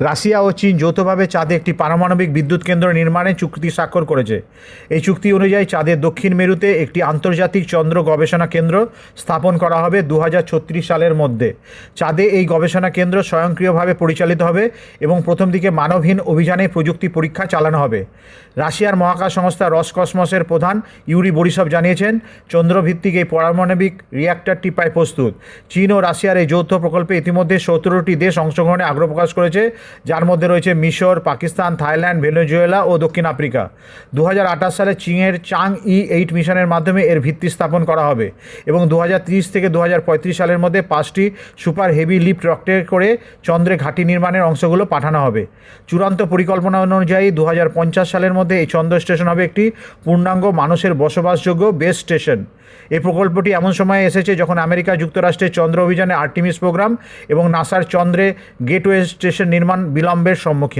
Russia ও চীন যৌথভাবে চাঁদে একটি পারমাণবিক বিদ্যুৎ কেন্দ্র নির্মাণে চুক্তি স্বাক্ষর করেছে। এই চুক্তি অনুযায়ী চাঁদের দক্ষিণ মেরুতে একটি আন্তর্জাতিক চন্দ্র গবেষণা কেন্দ্র স্থাপন করা হবে দু হাজার ছত্রিশ সালের মধ্যে। চাঁদে এই গবেষণা কেন্দ্র স্বয়ংক্রিয়ভাবে পরিচালিত হবে এবং প্রথম দিকে মানবহীন অভিযানে প্রযুক্তি পরীক্ষা চালানো হবে। রাশিয়ার মহাকাশ সংস্থা রসকসমসের প্রধান ইউরি বরিসভ জানিয়েছেন, চন্দ্রভিত্তিক এই পারমাণবিক রিয়্যাক্টরটি প্রায় প্রস্তুত। চীন ও রাশিয়ার এই যৌথ প্রকল্পে ইতিমধ্যে সতেরোটি দেশ অংশগ্রহণে আগ্রহ প্রকাশ করেছে। যার মধ্যে রয়েছে মিশর, পাকিস্তান, থাইল্যান্ড, ভেনেজুয়েলা ও দক্ষিণ আফ্রিকা। দু হাজার আঠাশ সালে চীনের চাং ই এইট মিশনের মাধ্যমে এর ভিত্তি স্থাপন করা হবে এবং দু হাজার ত্রিশ থেকে দু হাজার পঁয়ত্রিশ সালের মধ্যে পাঁচটি সুপার হেভি লিফট রকেটে করে চন্দ্রে ঘাঁটি নির্মাণের অংশগুলো পাঠানো হবে। চূড়ান্ত পরিকল্পনা অনুযায়ী দু হাজার পঞ্চাশ সালের মধ্যে এই চন্দ্র স্টেশন হবে একটি পূর্ণাঙ্গ মানুষের বসবাসযোগ্য বেস স্টেশন। এই প্রকল্পটি এমন সময়ে এসেছে যখন আমেরিকা যুক্তরাষ্ট্রের চন্দ্র অভিযানে আর্টিমিস প্রোগ্রাম এবং নাসার চন্দ্রে গেটওয়ে স্টেশন নির্মাণ বিলম্বের সম্মুখীন।